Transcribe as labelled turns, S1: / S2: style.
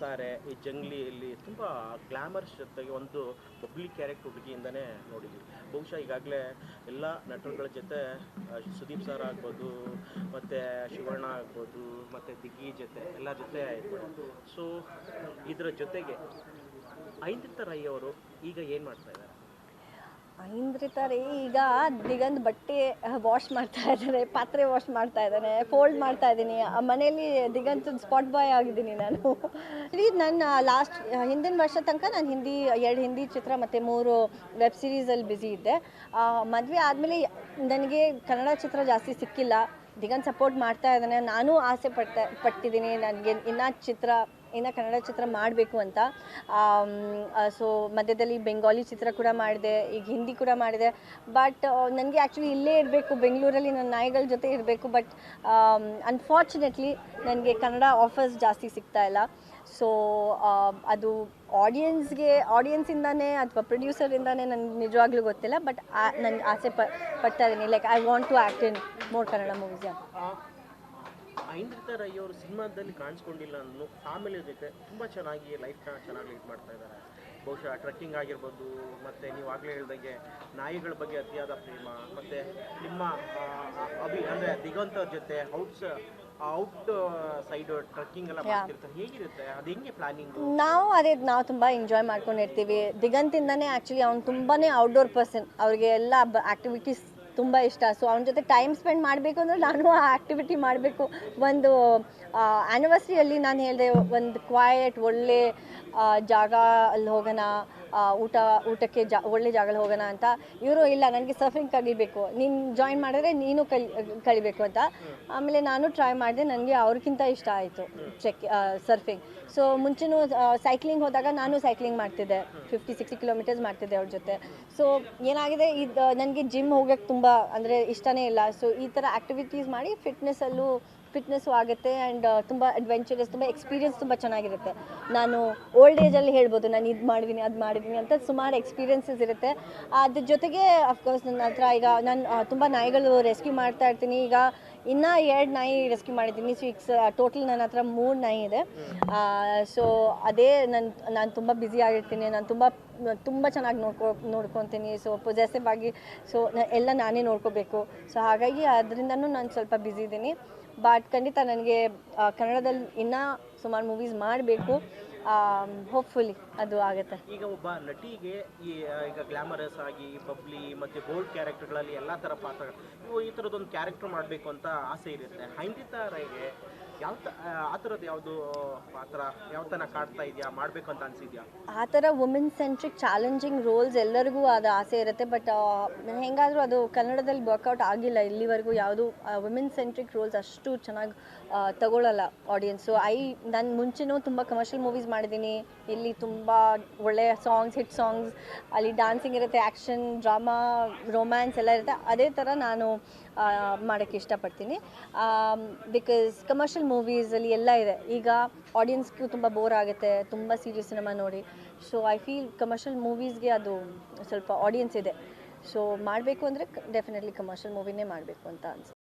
S1: ಸಾರೆ ಈ ಜಂಗ್ಲಿಯಲ್ಲಿ ತುಂಬ ಗ್ಲ್ಯಾಮರ್ಸ್ ಜೊತೆಗೆ ಒಂದು ಪಬ್ಲಿಕ್ ಕ್ಯಾರೆಕ್ಟರ್ ಹುಡುಗಿಯಿಂದನೇ ನೋಡಿದ್ವಿ. ಬಹುಶಃ ಈಗಾಗಲೇ ಎಲ್ಲ ನಟರುಗಳ ಜೊತೆ ಸುದೀಪ್ ಸರ್ ಆಗ್ಬೋದು, ಮತ್ತು ಶಿವಣ್ಣ ಆಗ್ಬೋದು, ಮತ್ತು ದಿಗ್ಗಿ ಜೊತೆ, ಎಲ್ಲ ಜೊತೆ ಆಯಿತು. ಸೊ ಇದರ ಜೊತೆಗೆ ಐಂದಿತ್ತ ರೈ ಅವರು ಈಗ ಏನು ಮಾಡ್ತಾ ಇದ್ದಾರೆ?
S2: ಐಂದ್ರಿತಾರೆ ಈಗ ದಿಗಂತ್ ಬಟ್ಟೆ ವಾಶ್ ಮಾಡ್ತಾ ಇದ್ದಾರೆ ಪಾತ್ರೆ ವಾಶ್ ಮಾಡ್ತಾ ಇದ್ದಾನೆ ಫೋಲ್ಡ್ ಮಾಡ್ತಾ ಇದ್ದೀನಿ. ಮನೆಯಲ್ಲಿ ದಿಗಂತ್ ಸ್ಪಾಟ್ ಬಾಯ್ ಆಗಿದ್ದೀನಿ ನಾನು. ಇಲ್ಲಿ ನನ್ನ ಲಾಸ್ಟ್ ಹಿಂದಿನ ವರ್ಷ ತನಕ ನಾನು ಹಿಂದಿ, ಎರಡು ಹಿಂದಿ ಚಿತ್ರ ಮತ್ತು ಮೂರು ವೆಬ್ ಸೀರೀಸಲ್ಲಿ ಬ್ಯುಸಿ ಇದ್ದೆ. ಮದುವೆ ಆದಮೇಲೆ ನನಗೆ ಕನ್ನಡ ಚಿತ್ರ ಜಾಸ್ತಿ ಸಿಕ್ಕಿಲ್ಲ. ದಿಗಂತ್ ಸಪೋರ್ಟ್ ಮಾಡ್ತಾ ಇದ್ದಾನೆ ನಾನು ಆಸೆ ಪಡ್ತಾ, ಪಟ್ಟಿದ್ದೀನಿ. ನನಗೆ ಇನ್ನೂ ಚಿತ್ರ ಇನ್ನು ಕನ್ನಡ ಚಿತ್ರ ಮಾಡಬೇಕು ಅಂತ. ಸೊ ಮಧ್ಯದಲ್ಲಿ ಬೆಂಗಾಲಿ ಚಿತ್ರ ಕೂಡ ಮಾಡಿದೆ, ಈಗ ಹಿಂದಿ ಕೂಡ ಮಾಡಿದೆ. ಬಟ್ ನನಗೆ ಆ್ಯಕ್ಚುಲಿ ಇಲ್ಲೇ ಇರಬೇಕು ಬೆಂಗಳೂರಲ್ಲಿ ನನ್ನ ನಾಯಿಗಳ ಜೊತೆ ಇರಬೇಕು ಬಟ್ ಅನ್ಫಾರ್ಚುನೇಟ್ಲಿ ನನಗೆ ಕನ್ನಡ ಆಫರ್ಸ್ ಜಾಸ್ತಿ ಸಿಗ್ತಾ ಇಲ್ಲ. ಸೊ ಅದು ಆಡಿಯನ್ಸ್ಗೆ ಆಡಿಯನ್ಸಿಂದಾನೇ ಅಥವಾ ಪ್ರೊಡ್ಯೂಸರಿಂದಾನೇ ನನಗೆ ನಿಜವಾಗ್ಲೂ ಗೊತ್ತಿಲ್ಲ ಬಟ್ ನನಗೆ ಆಸೆ ಪಡ್ತಾ ಇದ್ದೀನಿ like I want to act in more Kannada movies
S1: Aindrita Ray ಅವರು ಸಿನಿಮಾದಲ್ಲಿ ಕಾಣಿಸ್ಕೊಂಡಿಲ್ಲ ಅನ್ನೋ ಫ್ಯಾಮಿಲಿ ಜೊತೆ ತುಂಬ ಚೆನ್ನಾಗಿ ಲೈಫ್ನ ಚೆನ್ನಾಗಿ ಲೀಡ್ ಮಾಡ್ತಾ ಇದ್ದಾರೆ. ಬಹುಶಃ ಟ್ರೆಕ್ಕಿಂಗ್ ಆಗಿರ್ಬೋದು ಮತ್ತು ನೀವು ಆಗಲೇ ಹೇಳ್ದಂಗೆ ನಾಯಿಗಳ ಬಗ್ಗೆ ಅತಿಯಾದ ಪ್ರೇಮ ಮತ್ತು ನಿಮ್ಮ ಅಭಿ ಅಂದರೆ ದಿಗಂತ ಅವ್ರ ಜೊತೆ ಔಟ್ಸ್ ಔಟ್ ಸೈಡ್ ಟ್ರೆಕ್ಕಿಂಗ್ ಎಲ್ಲ ಮಾಡ್ತಿರ್ತಾರೆ. ಹೇಗಿರುತ್ತೆ? ಅದು ಹೆಂಗೆ ಪ್ಲಾನಿಂಗ್
S2: ನಾವು ಅದೇ ನಾವು ತುಂಬ ಎಂಜಾಯ್ ಮಾಡ್ಕೊಂಡಿರ್ತೀವಿ. ದಿಗಂತಿಂದನೇ ಆ್ಯಕ್ಚುಲಿ ಅವ್ನು ತುಂಬಾ ಔಟ್ಡೋರ್ ಪರ್ಸನ್ ಅವ್ರಿಗೆ ಎಲ್ಲ ಆ್ಯಕ್ಟಿವಿಟೀಸ್ ತುಂಬ ಇಷ್ಟ. ಸೊ ಅವನ ಜೊತೆ ಟೈಮ್ ಸ್ಪೆಂಡ್ ಮಾಡಬೇಕು ಅಂದರೆ ನಾನು ಆ ಆ್ಯಕ್ಟಿವಿಟಿ ಮಾಡಬೇಕು. ಒಂದು ಆ್ಯನಿವರ್ಸರಿಯಲ್ಲಿ ನಾನು ಹೇಳಿದೆ ಒಂದು ಕ್ವಾಯಟ್ ಒಳ್ಳೆ ಜಾಗ ಅಲ್ಲಿ ಹೋಗೋಣ. ಊಟ, ಊಟಕ್ಕೆ ಜಾ, ಒಳ್ಳೆ ಜಾಗದಲ್ಲಿ ಹೋಗೋಣ ಅಂತ. ಇವರು, ಇಲ್ಲ, ನನಗೆ ಸರ್ಫಿಂಗ್ ಕಲಿಬೇಕು. ನೀನು ಜಾಯಿನ್ ಮಾಡಿದ್ರೆ ನೀನು ಕಲಿ, ಕಲಿಬೇಕು ಅಂತ. ಆಮೇಲೆ ನಾನು ಟ್ರೈ ಮಾಡಿದೆ, ನನಗೆ ಅವ್ರಿಗಿಂತ ಇಷ್ಟ ಆಯಿತು ಚೆಕ್ ಸರ್ಫಿಂಗ್ ಸೊ ಮುಂಚೆನೂ ಸೈಕ್ಲಿಂಗ್ ಹೋದಾಗ ನಾನು ಸೈಕ್ಲಿಂಗ್ ಮಾಡ್ತಿದ್ದೆ. ಫಿಫ್ಟಿ ಸಿಕ್ಸ್ಟಿ ಕಿಲೋಮೀಟರ್ಸ್ ಮಾಡ್ತಿದ್ದೆ ಅವ್ರ ಜೊತೆ. ಸೊ ಏನಾಗಿದೆ, ಇದು, ನನಗೆ ಜಿಮ್ ಹೋಗೋಕ್ಕೆ ತುಂಬ, ಅಂದರೆ ಇಷ್ಟನೇ ಇಲ್ಲ. ಸೊ ಈ ಥರ ಆ್ಯಕ್ಟಿವಿಟೀಸ್ ಮಾಡಿ ಫಿಟ್ನೆಸ್ಸಲ್ಲೂ ಫಿಟ್ನೆಸ್ಸು ಆಗುತ್ತೆ ಆ್ಯಂಡ್ ತುಂಬ ಅಡ್ವೆಂಚರಸ್ ತುಂಬ ಎಕ್ಸ್ಪೀರಿಯನ್ಸ್ ತುಂಬ ಚೆನ್ನಾಗಿರುತ್ತೆ. ನಾನು ಓಲ್ಡ್ ಏಜಲ್ಲಿ ಹೇಳ್ಬೋದು, ನಾನು ಇದು ಮಾಡಿದ್ದೀನಿ ಅದು ಮಾಡಿದ್ದೀನಿ ಅಂತ ಸುಮಾರು ಎಕ್ಸ್ಪೀರಿಯನ್ಸಸ್ ಇರುತ್ತೆ. ಅದ್ರ ಜೊತೆಗೆ ಅಫ್ಕೋರ್ಸ್ ನನ್ನ ಹತ್ರ ಈಗ ನಾನು ತುಂಬ ನಾಯಿಗಳು ರೆಸ್ಕ್ಯೂ ಮಾಡ್ತಾ ಇರ್ತೀನಿ. ಈಗ ಇನ್ನೂ ಎರಡು ನಾಯಿ ರೆಸ್ಕ್ಯೂ ಮಾಡಿದ್ದೀನಿ. ಸಿಕ್ಸ್ ಟೋಟಲ್ ನನ್ನ ಹತ್ರ ಮೂರು ನಾಯಿ ಇದೆ. ಸೊ ಅದೇ ನನ್ನ ನಾನು ತುಂಬ ಬ್ಯುಸಿ ಆಗಿರ್ತೀನಿ. ನಾನು ತುಂಬ ತುಂಬ ಚೆನ್ನಾಗಿ ನೋಡ್ಕೊ, ನೋಡ್ಕೊತೀನಿ. ಸೊ ಪೊಸೆಸಿವ್ ಆಗಿ ಸೊ ಎಲ್ಲ ನಾನೇ ನೋಡ್ಕೋಬೇಕು. ಸೊ ಹಾಗಾಗಿ ಅದರಿಂದನೂ ನಾನು ಸ್ವಲ್ಪ ಬ್ಯುಸಿ ಇದ್ದೀನಿ ಬಟ್ ಖಂಡಿತ ನನಗೆ ಕನ್ನಡದಲ್ಲಿ ಇನ್ನೂ ಸುಮಾರು ಮೂವೀಸ್ ಮಾಡಬೇಕು. ಹೋಪ್ಫುಲಿ ಅದು ಆಗುತ್ತೆ.
S1: ಈಗ ಒಬ್ಬ ನಟಿಗೆ ಈ ಈಗ ಗ್ಲಾಮರಸ್ ಆಗಿ ಬಬ್ಲಿ ಮತ್ತೆ ಬೋಲ್ಡ್ ಕ್ಯಾರೆಕ್ಟರ್ಗಳಲ್ಲಿ ಎಲ್ಲ ಥರ ಪಾತ್ರ ಇವು ಈ ಥರದೊಂದು ಕ್ಯಾರೆಕ್ಟರ್ ಮಾಡಬೇಕು ಅಂತ ಆಸೆ ಇರುತ್ತೆ. ಹೈಂದಿತ ರೈಗೆ ಯಾವ ಆ ಥರದ್ದು ಯಾವುದು ಪಾತ್ರ ಯಾವ ಥರ ಕಾಡ್ತಾ ಇದೆಯಾ ಮಾಡಬೇಕು ಅಂತ ಅನ್ಸಿದ್ಯಾ?
S2: ಆ ಥರ ವುಮೆನ್ ಸೆಂಟ್ರಿಕ್ ಚಾಲೆಂಜಿಂಗ್ ರೋಲ್ಸ್ ಎಲ್ಲರಿಗೂ ಅದು ಆಸೆ ಇರುತ್ತೆ ಬಟ್ ಹೆಂಗಾದರೂ ಅದು ಕನ್ನಡದಲ್ಲಿ ವರ್ಕೌಟ್ ಆಗಿಲ್ಲ. ಇಲ್ಲಿವರೆಗೂ ಯಾವುದು ವುಮೆನ್ ಸೆಂಟ್ರಿಕ್ ರೋಲ್ಸ್ ಅಷ್ಟು ಚೆನ್ನಾಗಿ ತಗೊಳ್ಳಲ್ಲ ಆಡಿಯನ್ಸು ಐ ನಾನು ಮುಂಚೆನೂ ತುಂಬ ಕಮರ್ಷಿಯಲ್ ಮೂವೀಸ್ ಮಾಡಿದ್ದೀನಿ. ಇಲ್ಲಿ ತುಂಬ ಒಳ್ಳೆಯ ಸಾಂಗ್ಸ್ ಹಿಟ್ ಸಾಂಗ್ಸ್ ಅಲ್ಲಿ ಡ್ಯಾನ್ಸಿಂಗ್ ಇರುತ್ತೆ ಆ್ಯಕ್ಷನ್ ಡ್ರಾಮಾ ರೊಮ್ಯಾನ್ಸ್ ಎಲ್ಲ ಇರುತ್ತೆ. ಅದೇ ಥರ ನಾನು ಮಾಡೋಕ್ಕೆ ಇಷ್ಟಪಡ್ತೀನಿ. ಬಿಕಾಸ್ ಕಮರ್ಷಿಯಲ್ ಮೂವೀಸಲ್ಲಿ ಎಲ್ಲ ಇದೆ. ಈಗ ಆಡಿಯನ್ಸ್ಗೂ ತುಂಬ ಬೋರ್ ಆಗುತ್ತೆ. ತುಂಬ ಸೀರಿಯಸ್ ಸಿನಿಮಾ ನೋಡಿ. ಸೊ ಐ ಫೀಲ್ ಕಮರ್ಷಿಯಲ್ ಮೂವೀಸ್ಗೆ ಅದು ಸ್ವಲ್ಪ ಆಡಿಯನ್ಸ್ ಇದೆ. ಸೊ ಮಾಡಬೇಕು ಅಂದರೆ ಡೆಫಿನೆಟ್ಲಿ ಕಮರ್ಷಿಯಲ್ ಮೂವಿನೇ ಮಾಡಬೇಕು ಅಂತ ಅನ್ಸುತ್ತೆ.